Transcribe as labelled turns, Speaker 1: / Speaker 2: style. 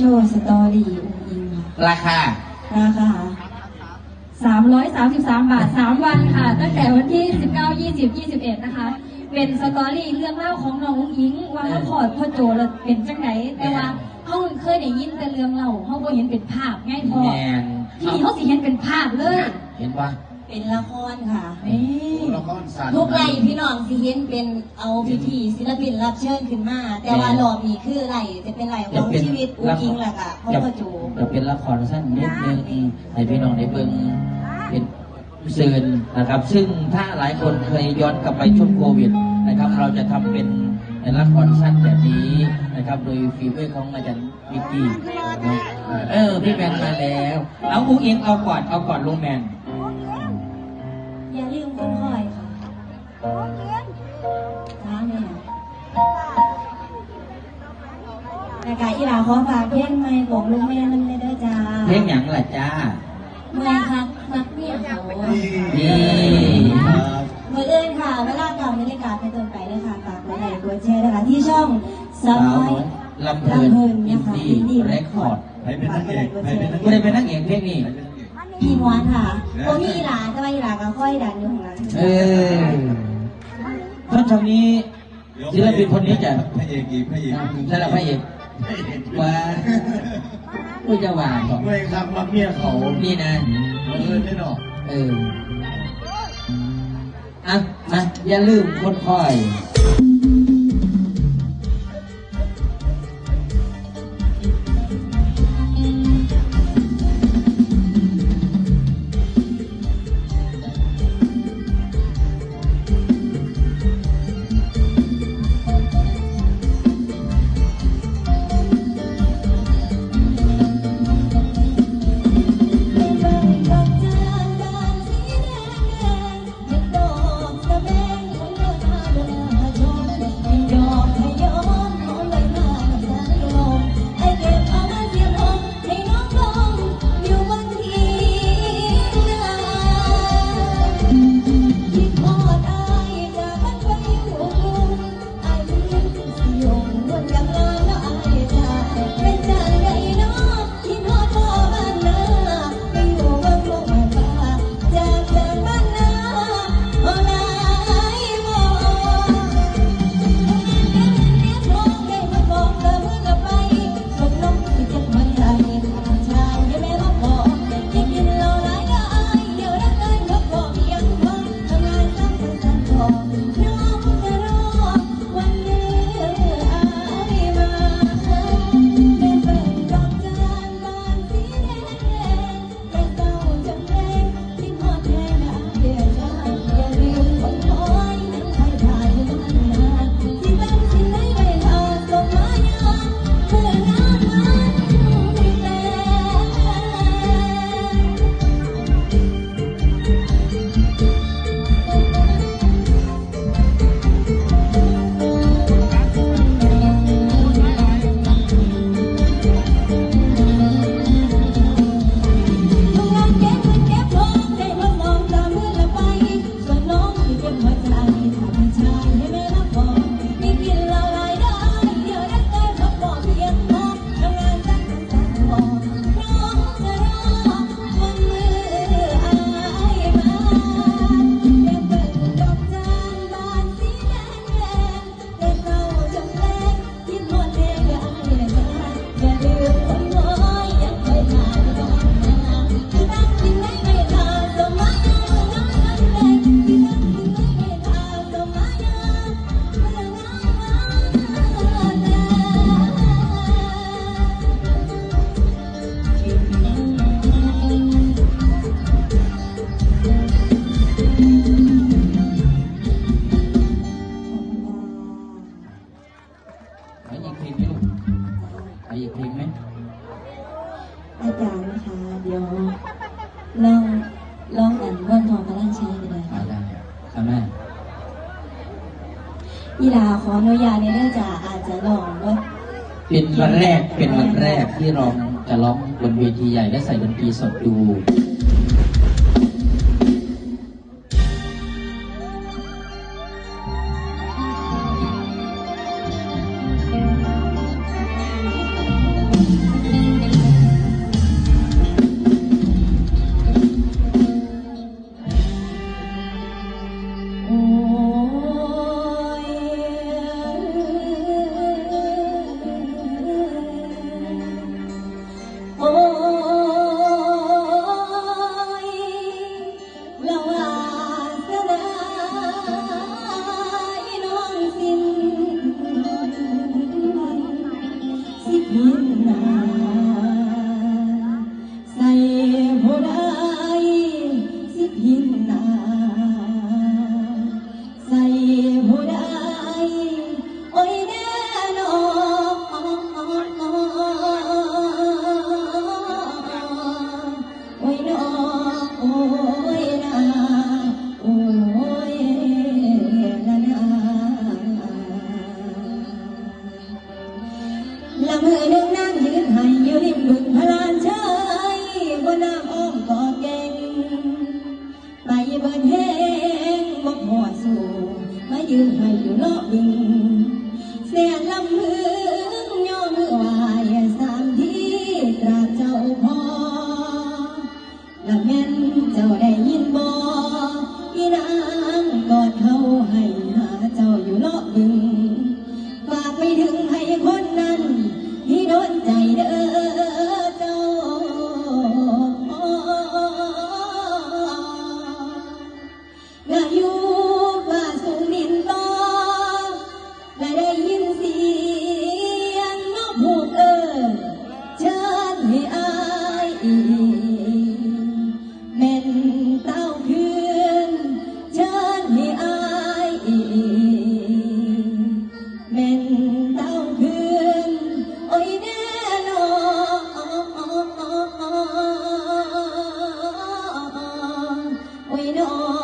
Speaker 1: โชว์สตอรี่อุ้งอิงค่ะ
Speaker 2: ราคา
Speaker 1: ราคา333 บาท 3 วันค่ะ ตั้งแต่วันที่ 19 20 21 นะคะ เป็นสตอรี่เรื่องเล่าของน้องอุ้งอิงว่าเขาพอดพ่อโจแล้วเป็นจังไหนแต่ว่าเขาเคยได้ยินแต่เรื่องเล่าเขาบ่เห็นเป็นภาพง่ายพอ
Speaker 2: แมน
Speaker 1: ทีนี้เขาสิเห็นเป็นภาพเลย
Speaker 2: เห็นปะ
Speaker 3: เป็นละครค่ะ
Speaker 2: นี่
Speaker 4: ละครสัตว์
Speaker 3: ทุกไร่พี่น้องสิเห็นเป็นเอาพิธีศิลปินรับเชิญขึ้นมา แต่ว่ารอบนี้คือไร่จะเป็นไร่ของชีวิตอุ้งอิงแหละค่ะพ่อพ่อโจ
Speaker 2: จะเป็นละครสั้นนิดนึงให้พี่น้องได้เบิ่งเป็นเสื่นนะครับ ซึ่งถ้าหลายคนเคยย้อนกลับไปช่วงโควิดนะครับ เราจะทำเป็นละครสั้นแบบนี้นะครับ โดยฝีมือของอาจารย์วิกกี้นะเออพี่แมนมาแล้ว เอาอุ้งอิงเอาก่อนเอาก่อนลุงแมน
Speaker 1: การอีหลาขอฝากเพลงใหม่ของลุงแม่นั่นเลยเด้อจ้า
Speaker 2: เพลงหยังล่ะจ้า
Speaker 1: เมื่อยค่ะนักเมียเขา
Speaker 2: นี่
Speaker 4: ครับ
Speaker 1: มือเอื้นค่ะ เวลาเก่านาฬิกาเป็นต้นไปเลยค่ะฝากกดไลค์กดแชร์นะคะที่ช่องสา
Speaker 2: สาวว
Speaker 1: น้อ
Speaker 2: น้อยยลำเพลิน
Speaker 1: ลำเพลิน
Speaker 2: อิ
Speaker 1: เนี่ย
Speaker 2: น
Speaker 1: ค่ะ
Speaker 2: ดี้
Speaker 1: อินดี้
Speaker 2: เรคคอร์ด
Speaker 4: ใครเป็นนักเอกใครเป็นนัก
Speaker 2: ไม่ได้เป็นนักเอกเพลงนี้
Speaker 1: พี่มวนค่ะโอมีอีหลาแต่ว่าอีหลาก็ค่อยดันอยู่ข้างหลัง
Speaker 2: เออเพราะช่วงนี้ศิลปินคนนี้จะ
Speaker 4: พระเอกอีกพระเอก
Speaker 2: ใช่แล้วพระเอก ว่าผู้จะว่าของ
Speaker 4: เมื่อทำมาเมียเขา
Speaker 2: นี่นะ
Speaker 4: เออไม่หรอก
Speaker 2: เอออะนะอย่าลืมคนคอย
Speaker 1: นะคะ เดี๋ยวลองลองอันว่านทองพระราชชัยกันเลย
Speaker 2: เอาได้เอาแม่
Speaker 1: อีหลาขออนุญาตในเรื่องจะอาจจะลองว่า
Speaker 2: เป็นวันแรกเป็นวันแรกที่เราจะร้องบนเวทีใหญ่และใส่ดนตรีสดดู
Speaker 3: ละมือเดินนั่
Speaker 2: งยืนให้อยู่ริมบึงพลานเชยบนน้ำอ้อมก่อเก่งไปเบิดเฮ you know